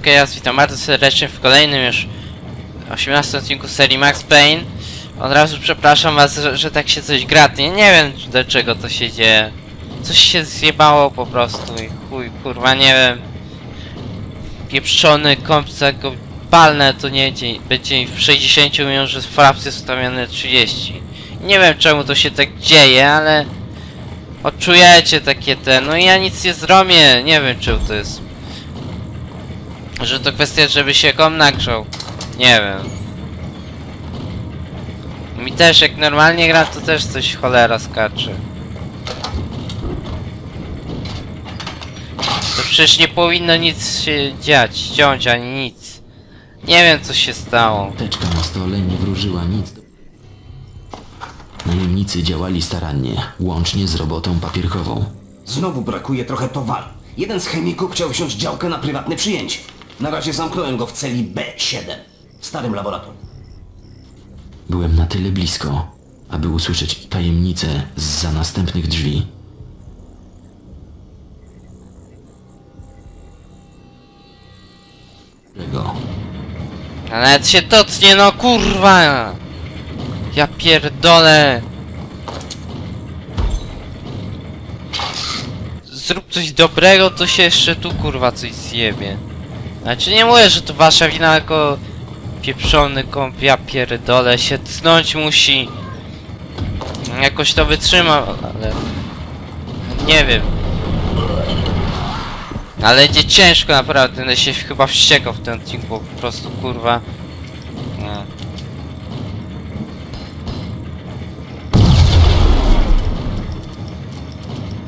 Okay, ja witam bardzo serdecznie w kolejnym już 18 odcinku serii Max Payne. Od razu przepraszam was, że, że tak się coś gra. Nie, wiem dlaczego to się dzieje. Coś się zjebało po prostu i chuj, kurwa, nie wiem. Pieprzony kompca go palne to nie dzień, będzie w 60 mimo że frapsy ustawione 30. Nie wiem czemu to się tak dzieje, ale odczujecie takie te, no i ja nic nie zrobię, nie wiem czemu to jest. Że to kwestia, żeby się kom nagrzał. Nie wiem. Mi też, jak normalnie gra, to też coś cholera skacze. To przecież nie powinno nic się dziać, dziąć ani nic. Nie wiem co się stało. Teczka na stole nie wróżyła nic. Najemnicy działali starannie, łącznie z robotą papierkową. Znowu brakuje trochę towaru. Jeden z chemików chciał wziąć działkę na prywatne przyjęcie. Na razie zamknąłem go w celi B7, w starym laboratorium. Byłem na tyle blisko, aby usłyszeć tajemnicę za następnych drzwi. Czego? A nawet się dotknie, no kurwa! Ja pierdolę! Zrób coś dobrego, to się jeszcze tu kurwa coś zjebie. Znaczy nie mówię, że to wasza wina, tylko pieprzony komp, ja pierdolę, się tcnąć musi. Jakoś to wytrzymam, ale... Nie wiem. Ale będzie ciężko naprawdę, będę się chyba wściekał w tym odcinku, po prostu kurwa.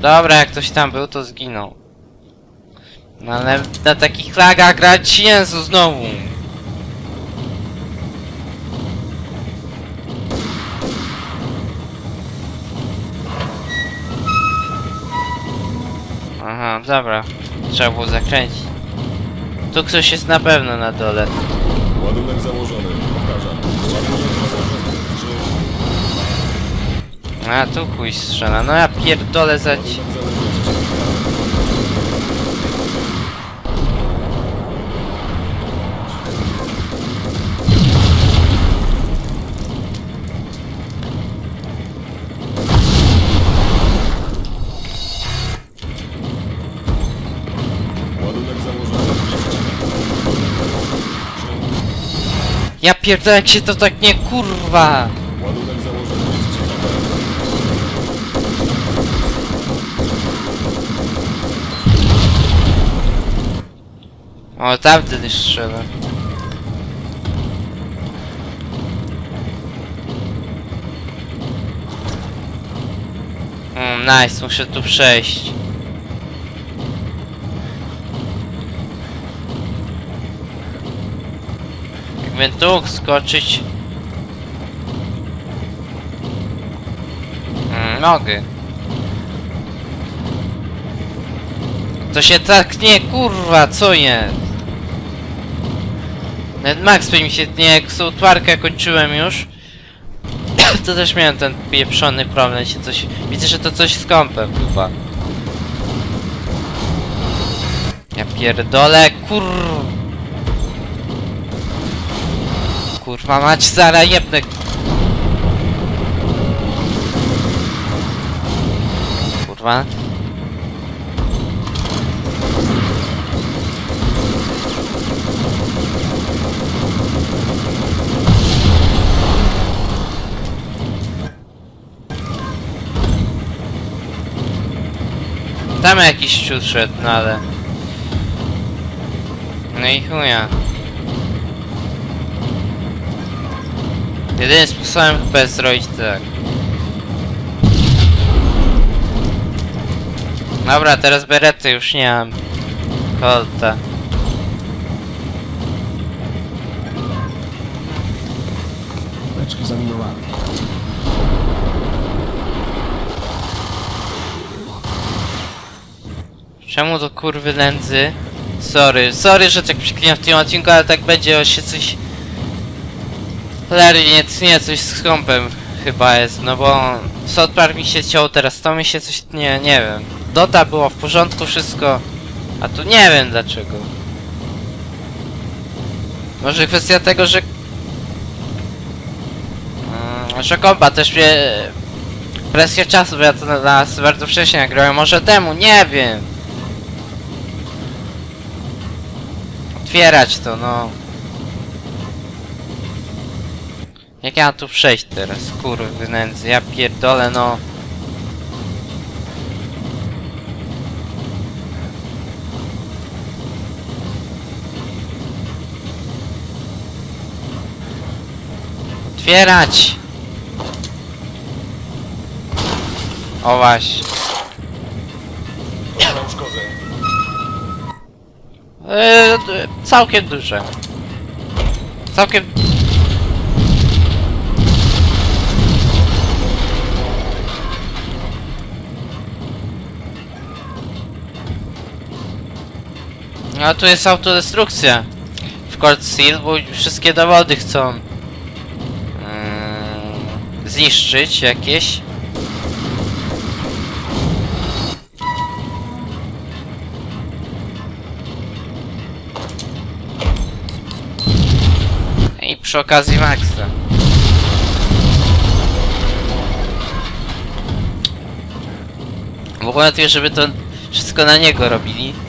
Dobra, jak ktoś tam był, to zginął. No ale na takich lagach grać Jezu znowu. Aha, dobra. Trzeba było zakręcić. Tu ktoś jest na pewno na dole. Ładunek założony. Powtarzam. Ładunek założony. Czy A tu chuj strzela. No ja pierdolę za ci. Ja pierdolę jak się to tak nie kurwa. O, tamten już strzela. Mm, nice, muszę tu przejść. Jakbym tu skoczyć. Mm, mogę. To się tak nie, kurwa, co jest? Nawet Max mi się nie, jak sołtwarkę kończyłem już. To też miałem ten pieprzony problem, się coś... Widzę, że to coś z kąpem chyba. Ja pierdolę, kur... Kurwa mać, zara jebnę. Kurwa. Tam jakiś ciut szedł, no ale... No i chuja. Jedynym sposobem chyba jest zrobić tak. Dobra, teraz berety już nie mam. Kolta. Beczki zaminowane. Czemu to kurwy nędzy? Sorry, sorry, że tak przyklinam w tym odcinku, ale tak będzie, o się coś... Cholery, nie, nie, coś z kąpem chyba jest, no bo South Park mi się ciął, teraz to mi się coś, nie, nie wiem. Dota było w porządku wszystko, a tu nie wiem dlaczego. Może kwestia tego, że... Mm, że kompa też mnie... Presja czasu, bo ja to na nas bardzo wcześnie nagrałem. Może temu, nie wiem. Otwierać to, no. Jak ja tu przejść teraz? Kurwy nędzy, ja pierdolę, no. Otwierać! O właśnie. Eee, całkiem duże. Całkiem... No tu jest autodestrukcja. W Cold Seal, bo wszystkie dowody chcą mm, zniszczyć jakieś. I przy okazji Maxa. Ogóle lepiej, żeby to wszystko na niego robili.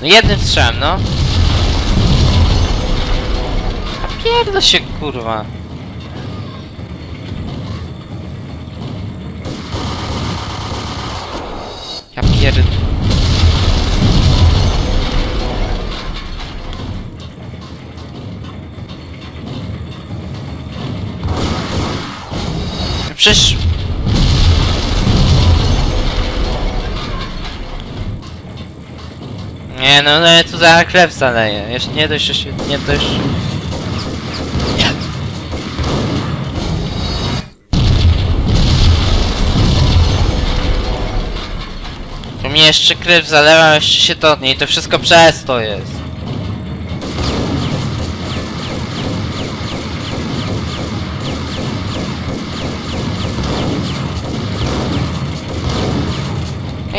No jednym strzałem, no. A pierdol się, kurwa. Ja pierd... Przecież... Nie no, no tu za krew zaleję. Jeszcze nie dość, się... Nie dość... Tu mi jeszcze krew zalewa, jeszcze się totnie i to wszystko przez to jest.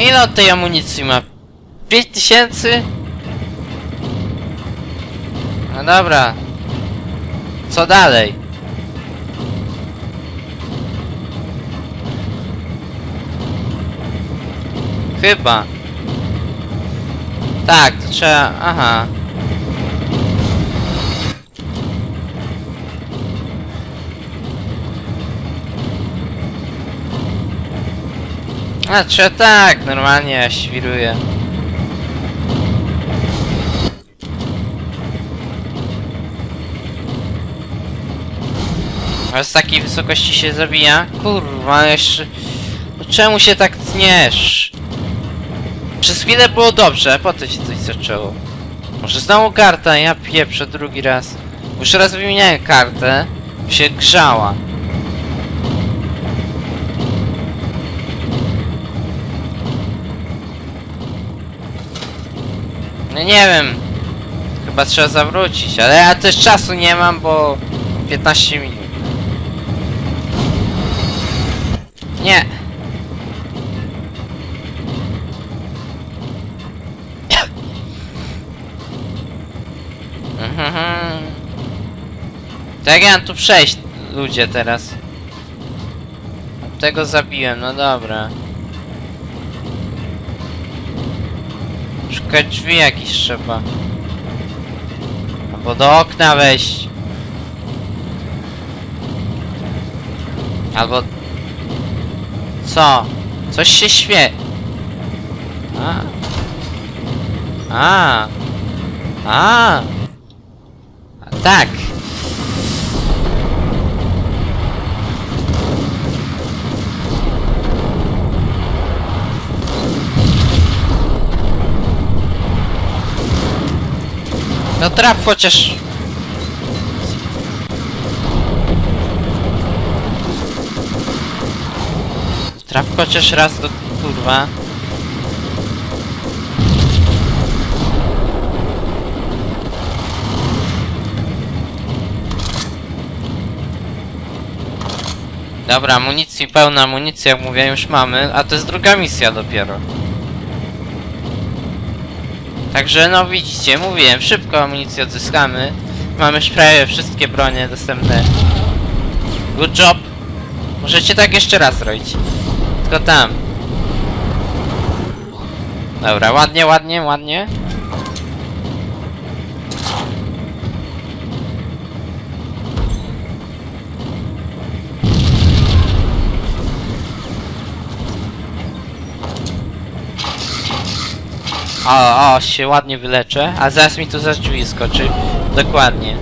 Ile od tej amunicji ma? 5000? No dobra. Co dalej? Chyba. Tak, to trzeba... Aha. A, trzeba tak, normalnie ja świruję. Ale z takiej wysokości się zabija? Kurwa, jeszcze... No czemu się tak tniesz? Przez chwilę było dobrze, potem się coś zaczęło. Może znowu karta, ja pieprzę drugi raz. Już raz wymieniałem kartę, się grzała. No nie wiem. Chyba trzeba zawrócić, ale ja też czasu nie mam, bo 15 minut. Nie. Mhm. Tak ja mam tu przejść, ludzie, teraz. Tego zabiłem, no dobra. Szukać drzwi jakiś trzeba. Albo do okna wejść. Albo... Co? Coś się świe... A. A. A. Tak. No traf chociaż. Traf chociaż raz do kurwa. Dobra, amunicji, pełna amunicja, jak mówię, już mamy, a to jest druga misja dopiero. Także no widzicie, mówiłem, szybko amunicję odzyskamy. Mamy już prawie wszystkie bronie dostępne. Good job. Możecie tak jeszcze raz zrobić. Tylko tam. Dobra, ładnie, ładnie, ładnie. O, o, się ładnie wyleczę, a zaraz mi tu za drzwi skoczy. Dokładnie.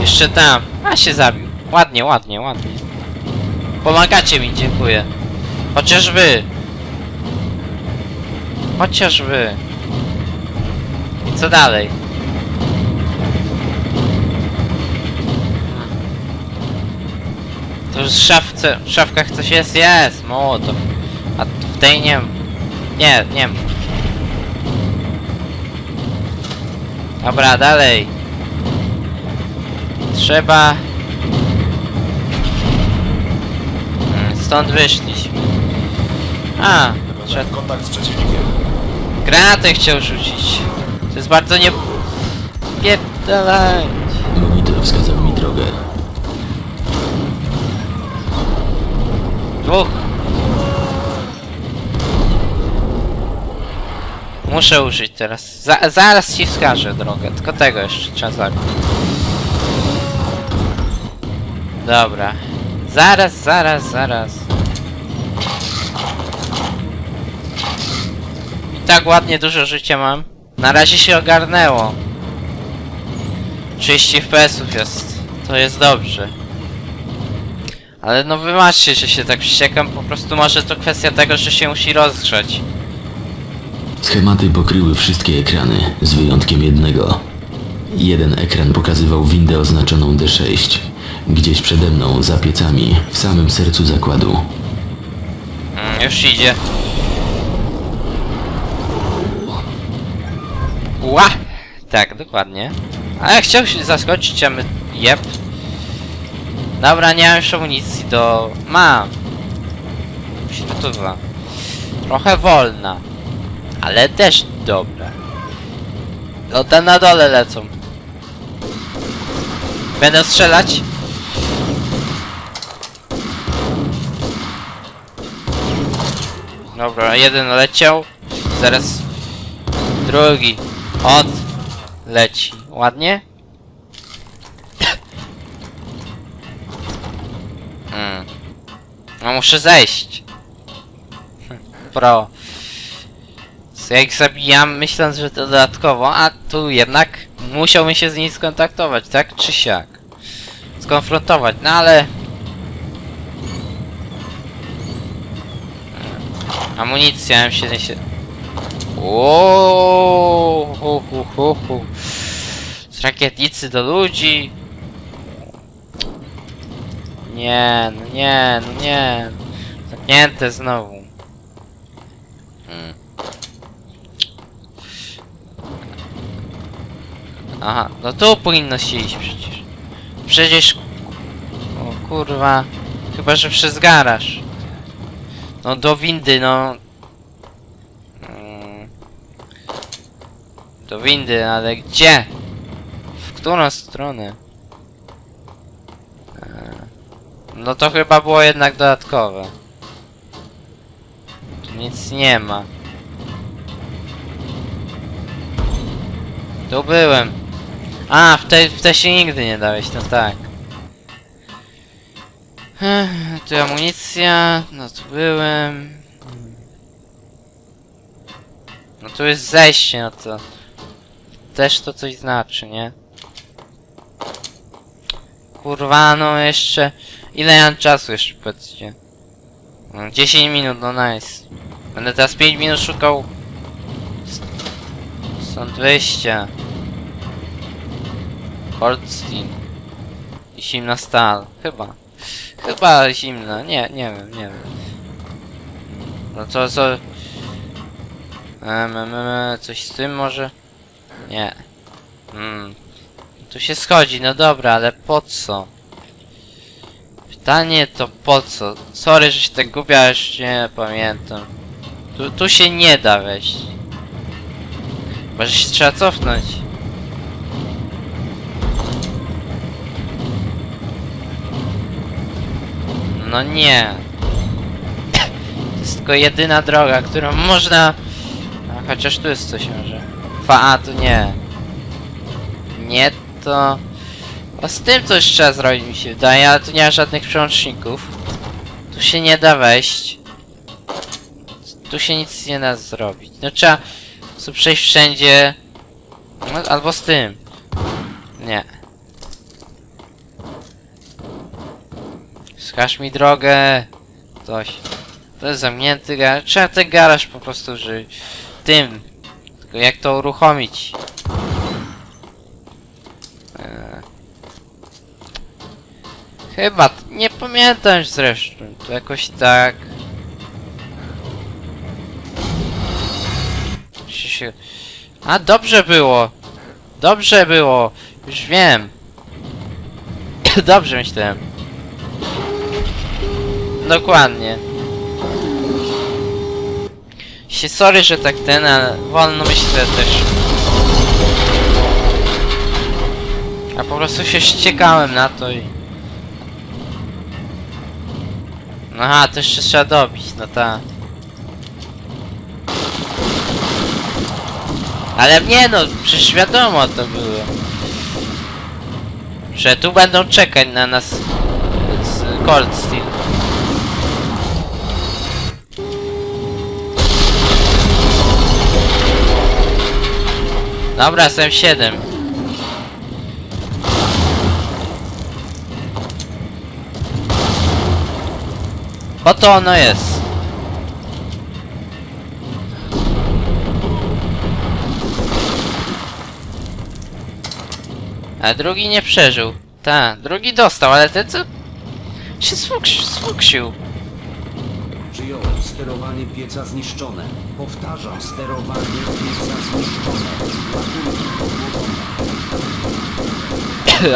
Jeszcze tam. A się zabił. Ładnie, ładnie, ładnie. Pomagacie mi, dziękuję. Chociaż wy. Chociaż wy. I co dalej? To już w szafce, w szafkach coś jest? Jest, mołotow. A w tej nie Nie, nie. Dobra, dalej. Trzeba... Mm, Stąd wyszliśmy. A, trzeba... Kontakt z przeciwnikiem. Granatę chciał rzucić. To jest bardzo nie... Pierdalaj. Monitor wskazał mi drogę. Dwóch. Muszę użyć teraz. Za, zaraz ci wskażę drogę, tylko tego jeszcze trzeba zabić. Dobra. Zaraz, zaraz, zaraz. I tak ładnie dużo życia mam. Na razie się ogarnęło. 30 FPS-ów jest. To jest dobrze. Ale no wybaczcie, że się tak wściekam, po prostu może to kwestia tego, że się musi rozgrzać. Schematy pokryły wszystkie ekrany, z wyjątkiem jednego. Jeden ekran pokazywał windę oznaczoną D6. Gdzieś przede mną, za piecami, w samym sercu zakładu. Mm, już idzie. Ła! Tak, dokładnie. A ja chciał się zaskoczyć, a my... Jep. Dobra, nie mam już amunicji do... Mam. Śrutowa. Trochę wolna. Ale też dobra. No te na dole lecą. Będę strzelać? Dobra, jeden leciał. Zaraz drugi. Od leci. Ładnie? Hmm. No muszę zejść. Co Jak zabijam, myśląc, że to dodatkowo, a tu jednak musiałbym się z niej skontaktować, tak czy siak. Skonfrontować, no ale... Amunicja M70. Ooo, hu, hu, hu, hu. Z rakietnicy do ludzi. Nie, no nie, no nie. Zamknięte znowu. Hmm. Aha, no tu powinno się przecież. Przecież... O kurwa. Chyba, że przez garaż. No do windy, no. Mm. Do windy, ale gdzie? W którą stronę? E, No to chyba było jednak dodatkowe. Tu nic nie ma. Tu byłem. A, w te, w te się nigdy nie dałeś, no tak. Ech, Tu amunicja, no tu byłem. No tu jest zejście, no to... Też to coś znaczy, nie? Kurwa, no jeszcze... Ile ja mam czasu jeszcze, powiedzcie? No, 10 minut, no nice. Będę teraz 5 minut szukał... Stąd wyjścia. Hordstein. I zimna stal. Chyba. Chyba zimna. Nie, nie wiem, nie wiem. No co... Em, em, coś z tym może? Nie. Hmm. Tu się schodzi, no dobra, ale po co? Pytanie to po co? Sorry, że się tak gubię, już nie pamiętam. Tu, tu się nie da wejść. Chyba, że się trzeba cofnąć. No nie. To jest tylko jedyna droga, którą można... A, chociaż tu jest coś może. Fa, a tu nie. Nie to... A z tym coś trzeba zrobić mi się wydaje, ale tu nie ma żadnych przełączników. Tu się nie da wejść. Tu się nic nie da zrobić. No trzeba tu przejść wszędzie. No, albo z tym. Nie. Wskaż mi drogę. Coś. To jest zamknięty garaż. Trzeba ten garaż po prostu użyć. Tym. Jak to uruchomić? Eee. Chyba, nie pamiętam już zresztą. To jakoś tak. A dobrze było. Dobrze było. Już wiem. dobrze myślałem. Dokładnie. Się sorry, że tak ten, ale wolno myślę też. A po prostu się ściekałem na to i... No Aha, to jeszcze trzeba dobić, no ta. Ale nie no, przecież wiadomo to było. Że tu będą czekać na nas z Cold Steel. Dobra, jestem 7. Po to ono jest. A drugi nie przeżył. Ta, drugi dostał, ale ten co... się sfuks- sfuksił. Przyjąłem. Sterowanie pieca zniszczone. Powtarzam, sterowanie pieca zniszczone. Ładunki podłożone.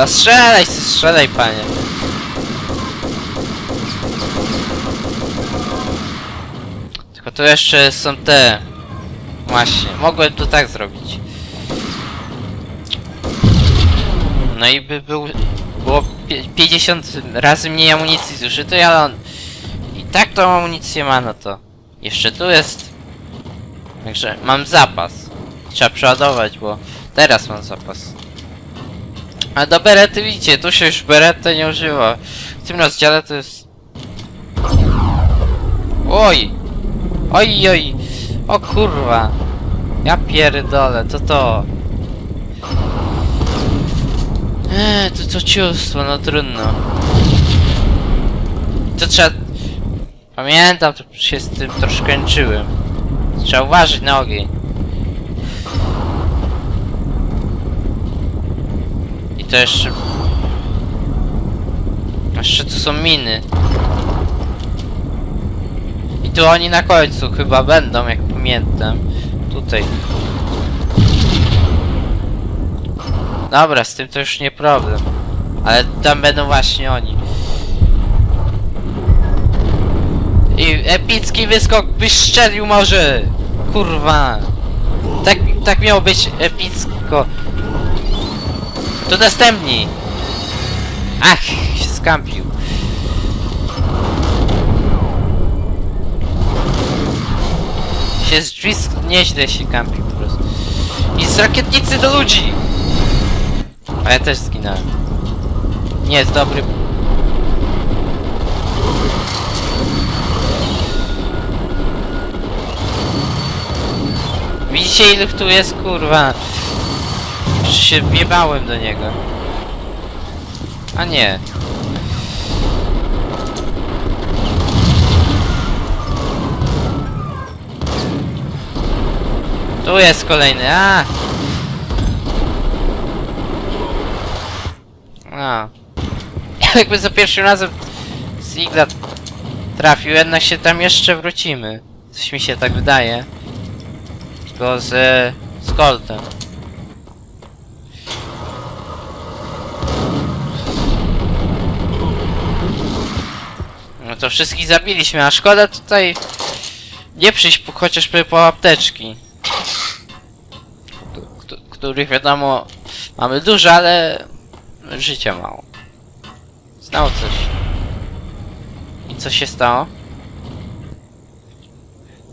A strzelaj, strzelaj panie. Tylko tu jeszcze są te... Właśnie, mogłem to tak zrobić. No i by był... Było pie- 50 razy mniej amunicji zużytej, ale on... Tak tą amunicję ma, no to... Jeszcze tu jest... Także mam zapas. Trzeba przeładować, bo teraz mam zapas. A do berety widzicie, tu się już berety nie używa. W tym rozdziale to jest... Oj! Oj, oj! O kurwa! Ja pierdolę, to to... Eee, to co ciustwo, no trudno. To trzeba... Pamiętam, to się z tym troszkę kończyłem. Trzeba uważać na. I to jeszcze... Jeszcze tu są miny. I tu oni na końcu chyba będą, jak pamiętam. Tutaj. Dobra, z tym to już nie problem. Ale tam będą właśnie oni. I epicki wyskok wyszczelił może! Kurwa! Tak, tak miało być epicko. To następni! Ach, się skampił. Się z drzwi nieźle się kampił po prostu. I z rakietnicy do ludzi! A ja też zginąłem. Nie jest dobry. Widzicie ile tu jest kurwa? Już się wjebałem do niego. A nie. Tu jest kolejny, a! A. Jakby za pierwszym razem Sigla trafił, jednak się tam jeszcze wrócimy. Coś mi się tak wydaje. Tylko z, z Coltem. No to wszystkich zabiliśmy, a szkoda tutaj Nie przyjść po, chociażby po apteczki. Któ- któ- Których wiadomo mamy dużo, ale życia mało. Stało coś. I co się stało?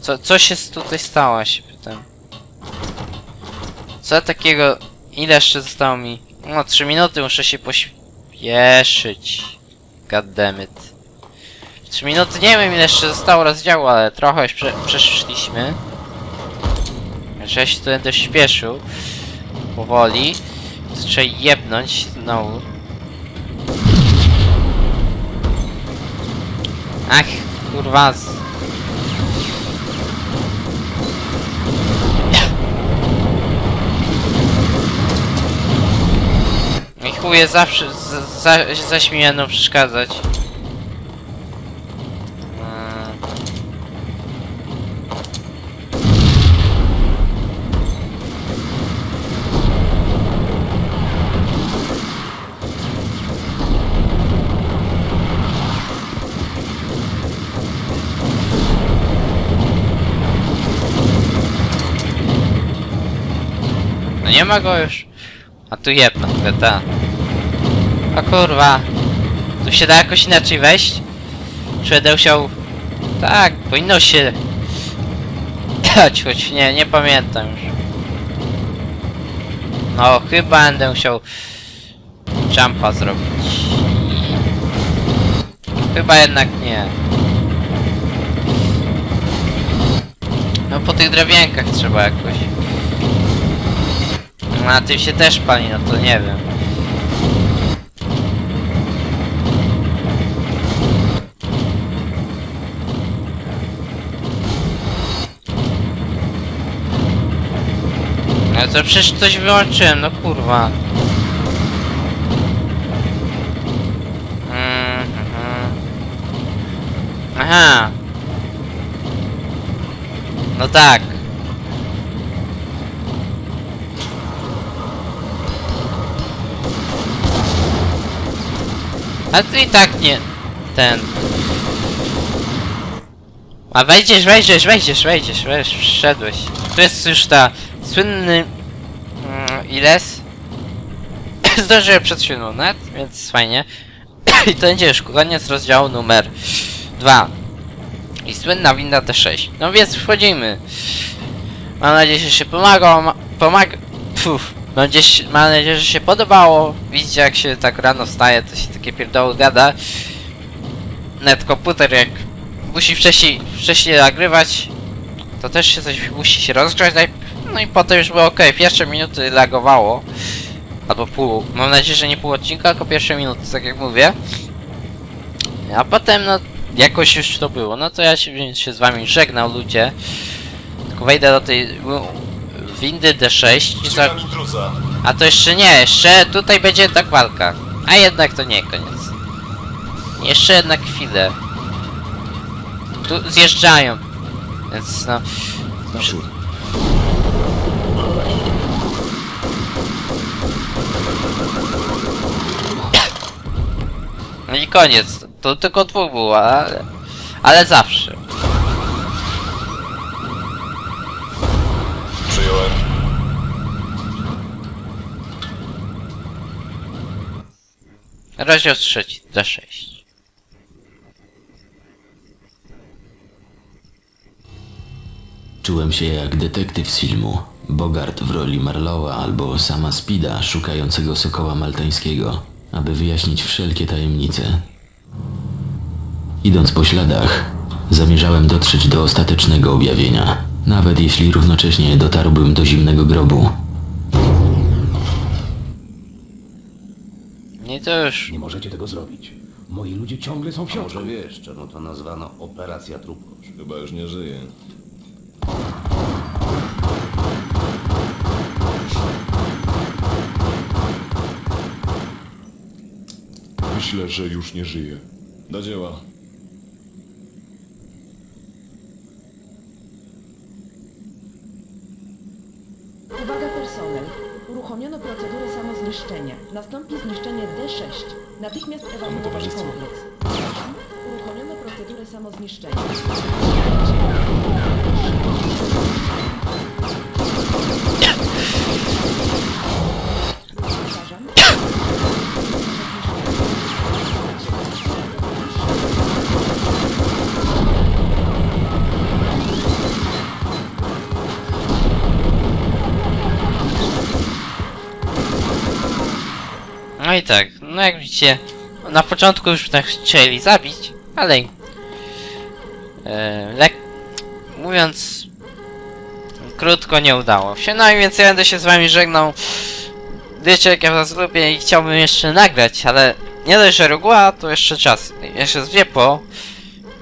Co, co się tutaj stało. Co takiego... Ile jeszcze zostało mi? No, 3 minuty, muszę się pośpieszyć. Goddammit. 3 minuty, nie wiem ile jeszcze zostało rozdziału, ale trochę już prze przeszliśmy. Że ja się tu będę śpieszył. Powoli. Trzeba jebnąć znowu. Ach, kurwa. Mi chuje zawsze za, za, zaśmianą przeszkadzać. Mm. No nie ma go już. A tu jedna, ta. O kurwa. Tu się da jakoś inaczej wejść? Czy będę musiał... Tak, powinno się... Chodź, choć nie, nie pamiętam już. No, chyba będę musiał... Jumpa zrobić. Chyba jednak nie. No po tych drewienkach trzeba jakoś. Na tym się też pali, no to nie wiem. No to przecież coś wyłączyłem, no kurwa. Mm, mhm. Aha. No tak. A tu i tak nie... Ten... A wejdziesz, wejdziesz, wejdziesz, wejdziesz, wejdziesz, wszedłeś. Tu jest już ta słynny... Iles. Zdążyłem przed chwilą net, więc fajnie. I to będzie już koniec rozdziału numer 2. I słynna winda T6. No więc wchodzimy. Mam nadzieję, że się pomaga, ma- pomaga... Puf. Mam, gdzieś, mam nadzieję, że się podobało. Widzicie jak się tak rano wstaje, to się takie pierdoły gada. Net komputer jak musi wcześniej, wcześniej nagrywać, to też się coś musi się rozgrzać. najp- No i potem już było ok. Pierwsze minuty lagowało. Albo pół. Mam nadzieję, że nie pół odcinka, tylko pierwsze minuty, tak jak mówię. A potem no jakoś już to było. No to ja się, więc się z wami żegnał ludzie. Tylko wejdę do tej windy D6 i za... A to jeszcze nie, jeszcze tutaj będzie jednak walka. A jednak to nie koniec. Jeszcze jednak chwilę. Tu zjeżdżają. Więc no. Przy... No i koniec. To tylko dwóch było, ale. Ale zawsze. Przyjąłem. Rozdział trzeci, D6. Czułem się jak detektyw z filmu. Bogart w roli Marlowa albo sama Spida szukającego sokoła maltańskiego, aby wyjaśnić wszelkie tajemnice. Idąc po śladach, zamierzałem dotrzeć do ostatecznego objawienia, nawet jeśli równocześnie dotarłbym do zimnego grobu. Nie już. Nie możecie tego zrobić. Moi ludzie ciągle są w środku. Może wiesz, czemu to nazwano Operacja Trupkosz? Chyba już nie żyje. Myślę, że już nie żyje. Do dzieła. Uwaga personel. Uruchomiono procedurę samozniszczenia. Nastąpi zniszczenie D6. Natychmiast ewakuować towarzystwo. kompleks. Uruchomiono procedurę samozniszczenia. No i tak, no jak widzicie, na początku już tak chcieli zabić, ale e, lek... mówiąc krótko nie udało się. No i więc ja będę się z wami żegnał. Wiecie jak ja was lubię i chciałbym jeszcze nagrać, ale nie dość, że reguła, to jeszcze czas. Jeszcze.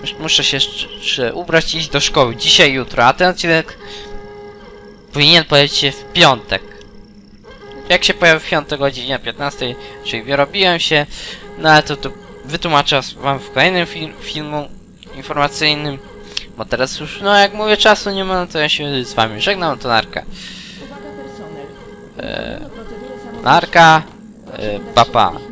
Mus- Muszę się jeszcze ubrać i iść do szkoły dzisiaj, jutro, a ten odcinek powinien pojawić się w piątek jak się pojawi w 5 godzinie 15, czyli wyrobiłem się, no ale to, to wytłumaczę wam w kolejnym film, filmu informacyjnym, bo teraz już, no jak mówię, czasu nie ma, no to ja się z wami żegnam, to narka. Samozniszczenia. Narka, e, papa.